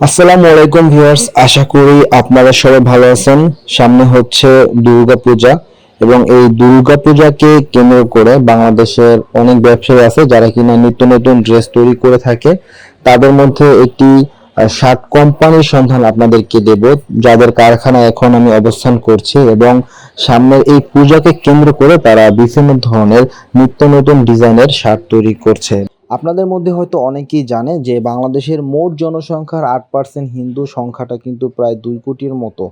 আসসালামু আলাইকুম ভিউয়ার্স, আশা করি আপনারা সবাই ভালো আছেন। সামনে হচ্ছে দুর্গা পূজা এবং এই দুর্গা পূজাকে কেন্দ্র করে বাংলাদেশের অনেক ব্যবসায়ী আছে যারা কিনা নিত্য নতুন ড্রেস তৈরি করে থাকে। তাদের মধ্যে একটি শার্ট কোম্পানির সন্ধান আপনাদেরকে দেব, যাদের কারখানা এখন আমি অবস্থান করছি এবং সামনের এই পূজাকে কেন্দ্র করে তারা বিভিন্ন ধরনের নিত্য নতুন ডিজাইনের শার্ট তৈরি করছে। আপনাদের মধ্যে হয়তো অনেকেই জানে যে বাংলাদেশের মোট জনসংখ্যার আট পার্সেন্ট হিন্দু সংখ্যাটা কিন্তু প্রায় দুই কোটির মতো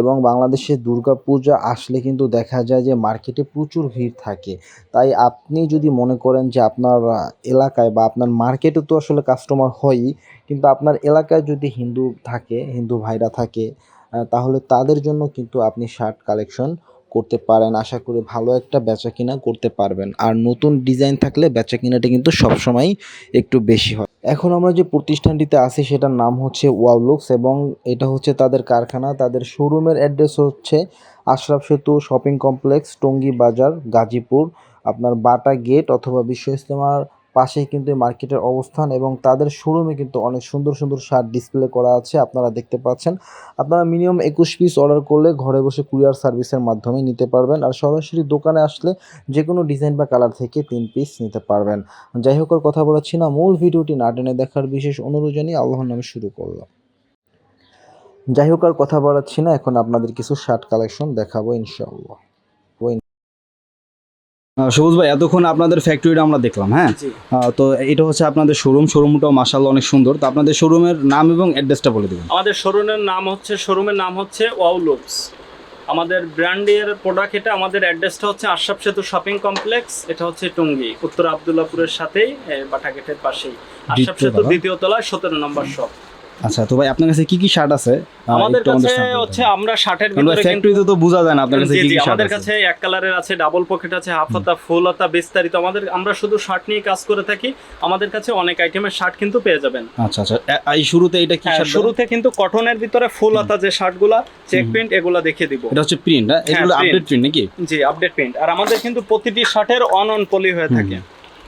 এবং বাংলাদেশে দুর্গা পূজা আসলে কিন্তু দেখা যায় যে মার্কেটে প্রচুর ভিড় থাকে। তাই আপনি যদি মনে করেন যে আপনার এলাকায় বা আপনার মার্কেটে তো আসলে কাস্টমার হয়ই, কিন্তু আপনার এলাকায় যদি হিন্দু থাকে, হিন্দু ভাইরা থাকে তাহলে তাদের জন্য কিন্তু আপনি শার্ট কালেকশন করতে পারেন, আশা করি ভালো একটা বেচা কিনা করতে পারবেন। আর নতুন ডিজাইন থাকলে বেচা কিনাটা কিন্তু সবসময় একটু বেশি হয়। এখন আমরা যে প্রতিষ্ঠানটিতে আছি, সেটার নাম হচ্ছে ওয়ালুক্স এবং এটা হচ্ছে তাদের কারখানা। তাদের শোরুমের অ্যাড্রেস হচ্ছে আশরাফ সেতু শপিং কমপ্লেক্স টঙ্গী বাজার, গাজীপুর। আপনার বাটা গেট অথবা বিশ্ব ইস্তেমার পাশেই কিন্তু মার্কেটের অবস্থান এবং তাদের শোরুমে কিন্তু অনেক সুন্দর সুন্দর শার্ট ডিসপ্লে করা আছে আপনারা দেখতে পাচ্ছেন। আপনারা মিনিমাম একুশ পিস অর্ডার করলে ঘরে বসে কুরিয়ার সার্ভিসের মাধ্যমে নিতে পারবেন আর সরাসরি দোকানে আসলে যে কোনো ডিজাইন বা কালার থেকে তিন পিস নিতে পারবেন। যাই হোক কথা বলাচ্ছি না মূল ভিডিওটি না টেনে দেখার বিশেষ অনুরোধ জানিয়ে আল্লাহর নামে শুরু করলাম। যাই হোক আর কথা বাড়াচ্ছি না এখন আপনাদের কিছু শার্ট কালেকশন দেখাবো ইনশাআল্লাহ। আহ, সবুজ ভাই এতক্ষণ আপনাদের ফ্যাক্টরিটা আমরা দেখলাম হ্যাঁ? তো এটা হচ্ছে আপনাদের শোরুম শোরুমটাও মাসাল্লাহ অনেক সুন্দর। তো আপনাদের শোরুমের নাম এবং অ্যাড্রেসটা বলে দেবেন। আমাদের শোরুমের নাম হচ্ছে শোরুমের নাম হচ্ছে ওয়াউলুকস আমাদের ব্র্যান্ডের প্রোডাক্ট এটা আমাদের অ্যাড্রেসটা হচ্ছে আশরাফ সেতু শপিং কমপ্লেক্স এটা হচ্ছে টুঙ্গি উত্তর আবদুল্লাপুরের সাথেই বাটাগেটের পাশেই। আশরাফ সেতু? দ্বিতীয় তলায় সতেরো নম্বর শপ আচ্ছা তো ভাই আপনার কাছে কি কি শার্ট আছে? আমাদের কাছে হচ্ছে আমরা শার্টের ভিতরে ফ্যাক্টরিতে তো বোঝা যায় না আপনার কাছে কি কি শার্ট আমাদের কাছে এক কালারের আছে ডাবল পকেট আছে হাফ হাতা ফুল হাতা বিস্তারিত। আমাদের আমরা শুধু শার্ট নিয়ে কাজ করে থাকি আমাদের কাছে অনেক আইটেমের শার্ট কিন্তু পেয়ে যাবেন। আচ্ছা আচ্ছা এই শুরুতে এটা কি হ্যাঁ, শার্ট শুরুতে কিন্তু কটনের ভিতরে ফুল হাতা যে শার্টগুলা চেক প্রিন্ট এগুলা দেখিয়ে দিব। এটা হচ্ছে প্রিন্ট হ্যাঁ? এগুলো আপডেট প্রিন্ট নাকি? জি আপডেট প্রিন্ট আর আমাদের কিন্তু প্রতিটি শার্টের অন অন পলি হয়ে থাকে।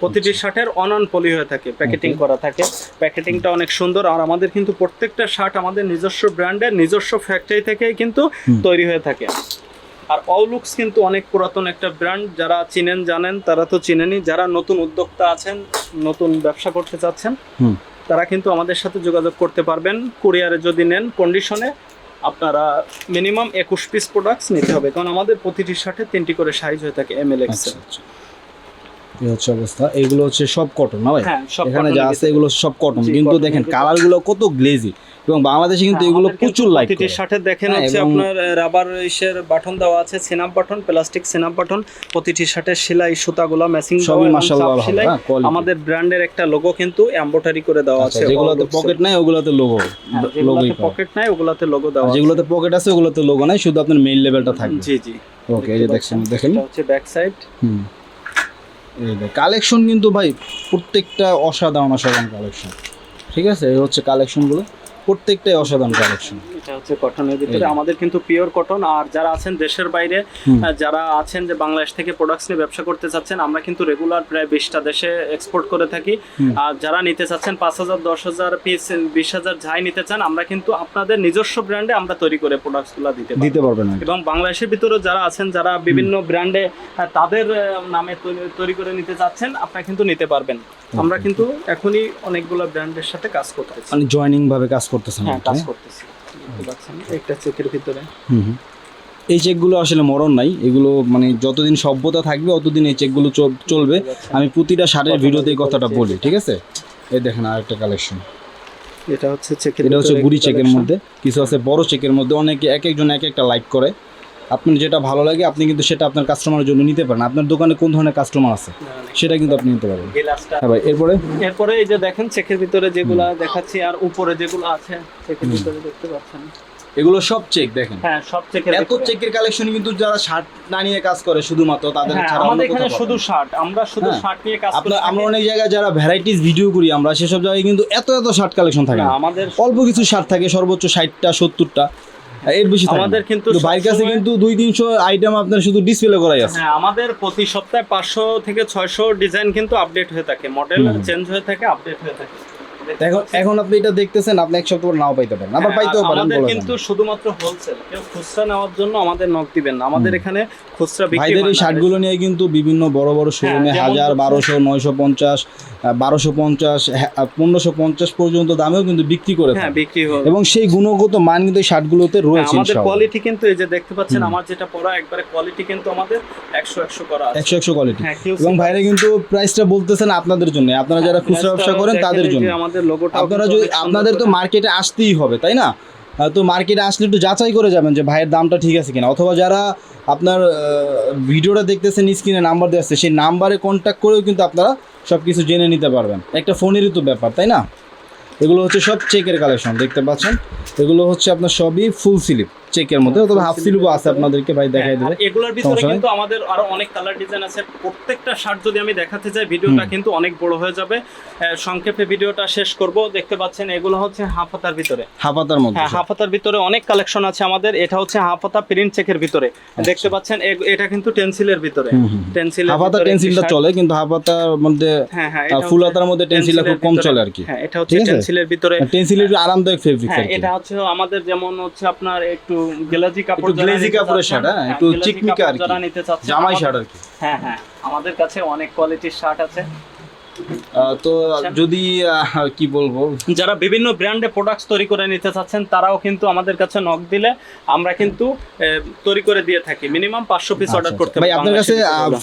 প্রতিটি শার্টের অন অন পলি হয়ে থাকে প্যাকেটিং করা থাকে। প্যাকেটিংটা অনেক সুন্দর আর আমাদের কিন্তু প্রত্যেকটা শার্ট আমাদের নিজস্ব ব্র্যান্ডের নিজস্ব ফ্যাক্টরি থেকেই কিন্তু তৈরি হয়ে থাকে। আর অলুক্স কিন্তু অনেক পুরাতন একটা ব্র্যান্ড যারা চিনেন জানেন তারা তো চিনেনই। যারা নতুন উদ্যোক্তা আছেন নতুন ব্যবসা করতে চাচ্ছেন তারা কিন্তু আমাদের সাথে যোগাযোগ করতে পারবেন। কুরিয়ারে যদি নেন কন্ডিশনে আপনারা মিনিমাম একুশ পিস প্রোডাক্টস নিতে হবে। কারণ আমাদের প্রতিটি শার্টে তিনটি করে সাইজ হয়ে থাকে এম এল আচ্ছা আচ্ছা। এই হচ্ছে অবস্থা। এগুলো হচ্ছে সব কটন না ভাই? হ্যাঁ সব এখানে যা আছে এগুলো সব কটন কিন্তু দেখেন এর ভিতরে। কালারগুলো কত গ্লেজি এবং বাংলাদেশে কিন্তু হ্যাঁ, এগুলো প্রচুর লাইক প্রতিটি শার্টে দেখেন হ্যাঁ, হচ্ছে আপনার রাবার ইসের বাটন দেওয়া আছে snap button plastic snap button প্রতিটি শার্টের সেলাই সুতাগুলো ম্যাচিং সবই মাশাআল্লাহ সেলাই। আমাদের ব্র্যান্ডের একটা লোগো কিন্তু এমব্রয়ডারি করে দেওয়া আচ্ছা আছে যেগুলোতে পকেট। নাই ওগুলোতে লোগো লোগোই পকেট নাই ওগুলাতে লোগো দেওয়া আছে। যেগুলোতে পকেট আছে ওগুলোতে লোগো নাই শুধু আপনার মেইন লেভেলটা থাকবে। জি জি। ওকে এই যে দেখছেন দেখেন। এটা হচ্ছে ব্যাক সাইড হুম। কালেকশন কিন্তু ভাই প্রত্যেকটা অসাধারণ অসাধারণ কালেকশন ঠিক আছে? এই হচ্ছে কালেকশনগুলো প্রত্যেকটাই অসাধারণ কালেকশন এটা হচ্ছে কটনের ভিতরে। আমাদের কিন্তু পিওর কটন আর যারা আছেন দেশের বাইরে যারা আছেন যে বাংলাদেশ থেকে প্রোডাক্টস নিয়ে ব্যবসা করতে চাচ্ছেন আমরা কিন্তু রেগুলার প্রায় বিশটা দেশে এক্সপোর্ট করে থাকি। আর যারা নিতে চাচ্ছেন পাঁচ হাজার দশ হাজার পিস বিশ হাজার যাই নিতে চান আমরা কিন্তু আপনাদের নিজস্ব ব্র্যান্ডে আমরা তৈরি করে প্রোডাক্টসগুলো দিতে দিতে পারবেন এবং বাংলাদেশের ভিতরে যারা আছেন যারা বিভিন্ন ব্র্যান্ডে তাদের নামে তৈরি- করে নিতে চাচ্ছেন আপনারা কিন্তু নিতে পারবেন। আমরা কিন্তু এখনই অনেকগুলো ব্র্যান্ডের সাথে কাজ করতেছি। মানে জয়নিং ভাবে কাজ করতেছেন হ্যাঁ কাজ? করতেছি। একটা চেকের ভিতরে। হুম হুম। এই চেকগুলো আসলে মরণ নাই। এগুলো মানে যতদিন সভ্যতা থাকবে অতদিন এই চেকগুলো চল- চলবে। আমি প্রতিটা সারের ভিডিওতে এই কথাটা বলি ঠিক আছে? এই দেখেন আরেকটা কালেকশন এটা হচ্ছে চেকের এটা হচ্ছে বুড়ি চেকের মধ্যে। কিছু আছে বড় চেকের মধ্যে। অনেকে এক একজন এক একটা লাইক করে। আপনার যেটা ভালো লাগে আপনি কিন্তু সেটা আপনার কাস্টমারের জন্য নিতে পারেন। আপনার দোকানে কোন ধরনের কাস্টমার আছে সেটা কিন্তু আপনি নিতে পারেন হ্যাঁ ভাই এরপরে? এরপরে এই যে দেখেন চেকের ভিতরে যেগুলা দেখাচ্ছি আর উপরে যেগুলো আছে চেকের ভিতরে দেখতে পাচ্ছেন। এগুলো সব চেক দেখেন। হ্যাঁ সব চেকের এত চেকের কালেকশন কিন্তু যারা শার্ট না নিয়ে কাজ করে শুধুমাত্র তাদের হ্যাঁ, ছাড়া আমাদের এখানে শুধু শার্ট আমরা শুধু হ্যাঁ। শার্ট নিয়ে কাজ করে আমরা অনেক জায়গায় যারা ভ্যারাইটিস ভিডিও করি আমরা সেসব জায়গায় কিন্তু এত এত শার্ট কালেকশন থাকে। আমাদের অল্প কিছু শার্ট থাকে সর্বোচ্চ ষাটটা সত্তরটা। এর বেশি আমাদের কিন্তু বাইক কাছে কিন্তু দুই তিনশো আইটেম আপনার শুধু ডিসপ্লে করাই আছে। হ্যাঁ আমাদের প্রতি সপ্তাহে পাঁচশো থেকে ছয়শো ডিজাইন কিন্তু আপডেট হয়ে থাকে। মডেল চেঞ্জ হয়ে থাকে আপডেট হয়ে থাকে। এখন এখন আপনি এটা দেখতেছেন আপনি এক সপ্তাহ নাও পাইতে পারেন। আবার হ্যাঁ, পাইতেও পারেন আমাদের কিন্তু শুধুমাত্র হোলসেল কেউ খুচরা নেওয়ার জন্য আমাদের নক দিবেন না। আমাদের এখানে খুচরা বিক্রি ভাইদের এই শার্টগুলো নিয়ে কিন্তু বিভিন্ন বড় বড় শোরুমে হাজার বারোশো নয়শো পঞ্চাশ বারোশো পঞ্চাশ পনেরোশো পঞ্চাশ পর্যন্ত দামেও কিন্তু বিক্রি করে হ্যাঁ। বিক্রি হয় এবং সেই গুণগত মান কিন্তু এই শার্টগুলোতে হ্যাঁ, রয়েছে আমাদের কোয়ালিটি কিন্তু এই যে দেখতে পাচ্ছেন আমার যেটা পড়া একবারে কোয়ালিটি কিন্তু আমাদের একশো একশো করা একশো একশো কোয়ালিটি হ্যাঁ, এবং ভাইরা কিন্তু প্রাইসটা বলতেছেন আপনাদের জন্য। আপনারা যারা খুচরা ব্যবসা করেন তাদের জন্য। আমাদের লোগোটা আপনারা যদি আপনাদের তো মার্কেটে আসতেই হবে তাই না? তো মার্কেটে আসলে একটু যাচাই করে যাবেন যে ভাইয়ের দামটা ঠিক আছে কিনা। অথবা যারা আপনার ভিডিওটা দেখতেছেন স্ক্রিনে নাম্বার দেওয়া আছে সেই নাম্বারে কন্ট্যাক্ট করেও কিন্তু আপনারা সব কিছু জেনে নিতে পারবেন। একটা ফোনেরই তো ব্যাপার তাই না? এগুলো হচ্ছে সব চেকের কালেকশন দেখতে পাচ্ছেন? এগুলো হচ্ছে আপনার সবই ফুল স্লিপ চেকের মধ্যে অথবা হাফ স্লিপও আছে আপনাদেরকে ভাই দেখাই দেবে। হ্যাঁ, এগুলোর ভিতরে কিন্তু আমাদের আরও অনেক কালার ডিজাইন আছে। প্রত্যেকটা শার্ট যদি আমি দেখাতে যাই ভিডিওটা কিন্তু অনেক বড় হয়ে যাবে। সংক্ষেপে ভিডিওটা শেষ করব। দেখতে পাচ্ছেন এগুলো হচ্ছে হাফ হাতার ভিতরে। হাফাতার মধ্যে হ্যাঁ হাফ হাতার ভিতরে অনেক কালেকশন আছে আমাদের। এটা হচ্ছে হাফ হাতা প্রিন্ট চেকের ভিতরে। দেখতে পাচ্ছেন এটা কিন্তু টেন্সিলের ভিতরে। হুম। টেন্সিলের হাফাতা টেন্সিলটা চলে কিন্তু হাফাতার মধ্যে হ্যাঁ হ্যাঁ ফুল হাতার মধ্যে টেন্সিলটা খুব কম চলে আর কি। হ্যাঁ এটা হচ্ছে? টেন্সিলের ভিতরে টেন্সিল একটু আরামদায়ক ফেব্রিক হ্যাঁ এটা হচ্ছে আমাদের যেমন হচ্ছে আপনার একটু গ্লেজি কাপড় নিতে কাপড়ের শার্ট, হ্যাঁ, হ্যাঁ, একটু চিকমিকা আর কি। জামাই শার্ট আর কি হ্যাঁ হ্যাঁ আমাদের কাছে অনেক কোয়ালিটির শার্ট আছে তো যদি কি বলব? যারা বিভিন্ন ব্র্যান্ডে প্রোডাক্টস তৈরি করে নিতে চাচ্ছেন তারাও কিন্তু আমাদের কাছে নক দিলে আমরা কিন্তু তৈরি করে দিয়ে থাকি। মিনিমাম পাঁচশো পিস অর্ডার করতে আচ্ছা, ভাই আপনার কাছে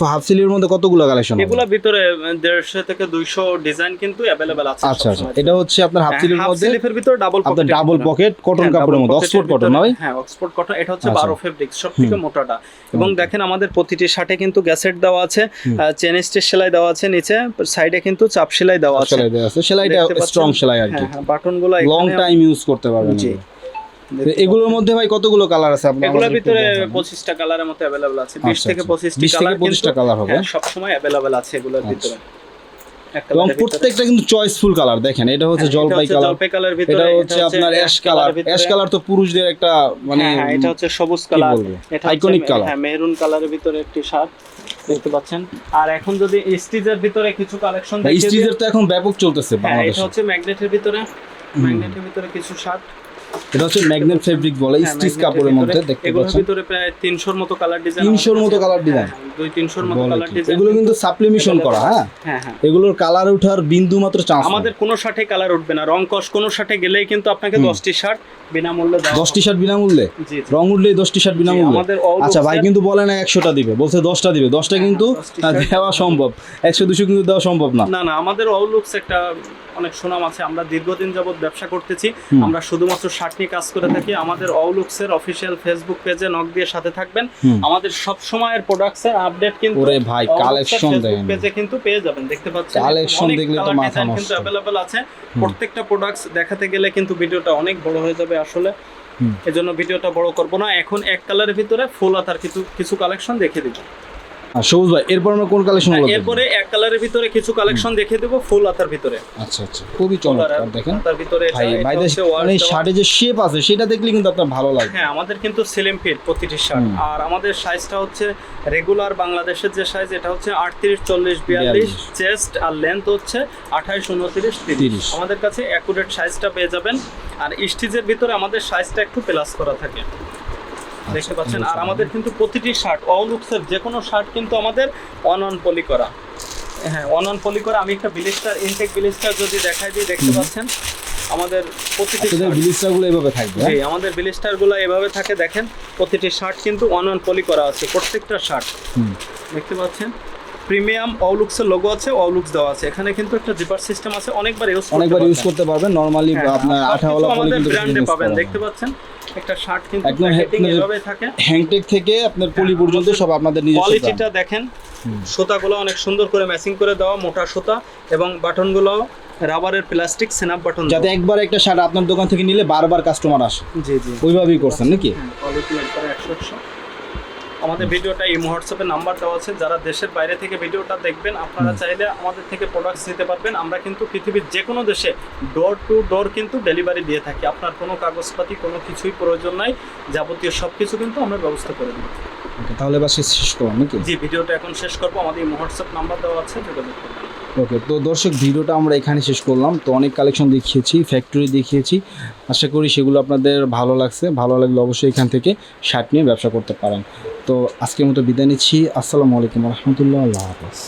হাফ সিলির মধ্যে কতগুলো কালেকশন এগুলোর ভিতরে দেড়শো থেকে দুইশো ডিজাইন কিন্তু অ্যাভেলেবেল আছে আচ্ছা আচ্ছা। এটা হচ্ছে আপনার হাফ সিলির হাফ মধ্যে স্লিপের ভিতরে ডাবল আপনার ডাবল পকেট কটন কাপড়ের মধ্যে অক্সফোর্ড কটন নয় হ্যাঁ অক্সফোর্ড কটন এটা হচ্ছে আচ্ছা। বারো ফেব্রিক্স সব থেকে মোটাটা। এবং দেখেন আমাদের প্রতিটি শার্টে কিন্তু গ্যাসেট দেওয়া আছে চেন স্টিচ সেলাই দেওয়া আছে নিচে সাইডে কিন্তু চাপ সেলাই দেওয়া আছে। সেলাই দেওয়া আছে। সেলাইটা স্ট্রং সেলাই আর কি। হ্যাঁ হ্যাঁ বাটনগুলো লং টাইম ইউজ করতে পারবেন জি। এগুলোর মধ্যে ভাই কতগুলো কালার আছে আপনার? এগুলোর ভিতরে দেখান। পঁচিশটা কালারের মতো अवेलेबल আছে। বিশ আচ্ছা, থেকে টা কালার 20 থেকে কালার 25টা কালার হবে। সব সময় अवेलेबल আছে এগুলোর আচ্ছা। ভিতরে। এবং প্রত্যেকটা কিন্তু চয়েসফুল কালার দেখেন এটা হচ্ছে হ্যাঁ, জলপাই কালার কালার এটা হচ্ছে আপনার অ্যাশ কালার অ্যাশ কালার তো পুরুষদের একটা মানে হ্যাঁ হ্যাঁ, এটা হচ্ছে সবুজ কালার এটা হচ্ছে colour। হ্যাঁ মেরুন কালারের ভিতরে একটি শার্ট দেখতে পাচ্ছেন। আর এখন যদি স্টিজের ভিতরে কিছু কালেকশন স্টিজের তো এখন ব্যাপক চলতেছে হ্যাঁ এটা হচ্ছে ম্যাগনেটের ভিতরে ম্যাগনেটের ভিতরে কিছু শার্ট এটা হচ্ছে ম্যাগনেট ফেব্রিক বলে স্টিচ কাপড়ের মধ্যে। দেখতে এগুলোর পাচ্ছেন? ভিতরে প্রায় তিনশোর মতো কালার ডিজাইন 300 র মতো কালার design? দুই তিনশোর মতো কালার ডিজাইন এগুলো কিন্তু সাপ্লিমেশন করা হ্যাঁ? হ্যাঁ হ্যাঁ। এগুলোর কালার ওঠার বিন্দু মাত্র চান্স আমাদের কোনো শার্টে কালার উঠবে না। রং কোনো শার্টে গেলেই কিন্তু আপনাকে। দশটি শার্ট বিনামূল্যে দেওয়া দশ টি শার্ট বিনামূল্যে। রং উঠলেই দশ টি শার্ট বিনামূল্যে? আমাদের আচ্ছা ভাই কিন্তু বলে না একশোটা দিবে বলছে দশটা দিবে। দশটা কিন্তু হ্যাঁ, 10টি আহ, shirt দেওয়া সম্ভব। একশো দুশো কিন্তু দেওয়া সম্ভব না। না না আমাদের একটা অনেক সুনাম আছে। আমরা দীর্ঘদিন যাবত ব্যবসা করতেছি। আমরা শুধুমাত্র শার্ট নিয়ে কাজ করে থাকি। আমাদের অল লুকসের অফিসিয়াল ফেসবুক পেজে নক দিয়ে সাথে থাকবেন। আমাদের সব সময়ের প্রোডাক্টসের আপডেট কিন্তু ওরে ভাই কালেকশন দেখেন পেজে কিন্তু পেয়ে যাবেন। দেখতে পাচ্ছেন অনেক দেখলে তো মাথা নষ্ট। কিন্তু অ্যাভেলেবল আছে। প্রত্যেকটা প্রোডাক্টস দেখাতে গেলে কিন্তু ভিডিওটা অনেক বড় হয়ে যাবে আসলে। এজন্য ভিডিওটা বড় করব না। এখন এক কালারের ভিতরে ফুল আতার কিছু কিছু কালেকশন দেখে দিব। আর সবুজ ভাই এরপর আমরা কোন কালেকশন এরপরে এক কালারের ভিতরে কিছু কালেকশন দেখে দেবো ফুল আতার ভিতরে। আচ্ছা আচ্ছা খুবই চমৎকার দেখেন। তার ভিতরে ভাইদের মানে শার্টে যে শেপ আছে সেটা দেখলে কিন্তু আপনার ভালো লাগবে হ্যাঁ আমাদের কিন্তু সিলিম ফিট প্রতিটি শার্ট। আর আমাদের সাইজটা হচ্ছে রেগুলার বাংলাদেশের যে সাইজ এটা হচ্ছে আটত্রিশ চল্লিশ বিয়াল্লিশ 42 চেস্ট আর লেন্থ হচ্ছে আঠাইশ উনত্রিশ 30 তিরিশ। আমাদের কাছে অ্যাকুরেট সাইজটা পেয়ে যাবেন। আর স্টিচের ভিতরে আমাদের সাইজটা একটু প্লাস করা থাকে। দেখতে পাচ্ছেন আর আমাদের কিন্তু প্রতিটি শার্ট অল লুকসের যে কোনো শার্ট কিন্তু আমাদের অন অন পলি করা। হ্যাঁ অন অন পলি করা। আমি একটা বিলিস্টার ইনটেক বিলিস্টার যদি দেখাই দিই দেখতে পাচ্ছেন আমাদের প্রতিটি বিলিস্টারগুলো ব্লিস্টারগুলো এভাবে থাকবে জি হ্যাঁ? আমাদের বিলিস্টারগুলো এভাবে থাকে দেখেন প্রতিটি শার্ট কিন্তু অন অন পলি করা আছে প্রত্যেকটা শার্ট দেখতে পাচ্ছেন? প্রিমিয়াম অলুক্সের লোগো আছে অলুক্স দেওয়া আছে। এখানে কিন্তু একটা জিপার সিস্টেম আছে অনেকবার ইউজ অনেকবার ইউজ করতে পারবেন। নরমালি হ্যাঁ, আপনার আঠাওয়ালা পলি আমাদের কিন্তু ব্র্যান্ডে পাবেন দেখতে পাচ্ছেন? একটা শার্ট কিন্তু একদম এভাবে থাকে। হ্যাংটেক থেকে আপনার পলি হ্যাঁ, পর্যন্ত সব আপনাদের নিজস্ব কোয়ালিটিটা দেখেন। সুতাগুলো অনেক সুন্দর করে ম্যাচিং করে দেওয়া মোটা সুতা এবং বাটনগুলো রাবারের প্লাস্টিক সেনাপ বাটন যাতে একবার একটা শার্ট আপনার দোকান থেকে নিলে বারবার কাস্টমার আসে। জি জি। ওইভাবেই করছেন নাকি? কোয়ালিটি একবারে একশো। আমাদের ভিডিওটা এই হোয়াটসঅ্যাপে নাম্বার দেওয়া আছে। যারা দেশের বাইরে থেকে ভিডিওটা দেখবেন আপনারা চাইলে আমাদের থেকে প্রোডাক্টস নিতে পারবেন। আমরা কিন্তু পৃথিবীর যে কোনো দেশে ডোর টু ডোর কিন্তু ডেলিভারি দিয়ে থাকি। আপনার কোনো কাগজপাতি কোনো কিছুই প্রয়োজন নাই। যাবতীয় সব কিছু কিন্তু আমরা ব্যবস্থা করে দিই তাহলে এবার শেষ করব নাকি? জি ভিডিওটা এখন শেষ করব। আমাদের এই হোয়াটসঅ্যাপ নাম্বার দেওয়া আছে যোগাযোগ করবেন। ওকে তো দর্শক, ভিডিওটা আমরা এখানে শেষ করলাম। তো অনেক কালেকশন দেখিয়েছি ফ্যাক্টরি দেখিয়েছি। আশা করি সেগুলো আপনাদের ভালো লাগছে। ভালো লাগলে অবশ্যই এখান থেকে শার্ট নিয়ে ব্যবসা করতে পারেন। তো আজকের মতো বিদায় নিচ্ছি। আসসালামু আলাইকুম রহমতুল্লাহ আল্লাহ হাফেজ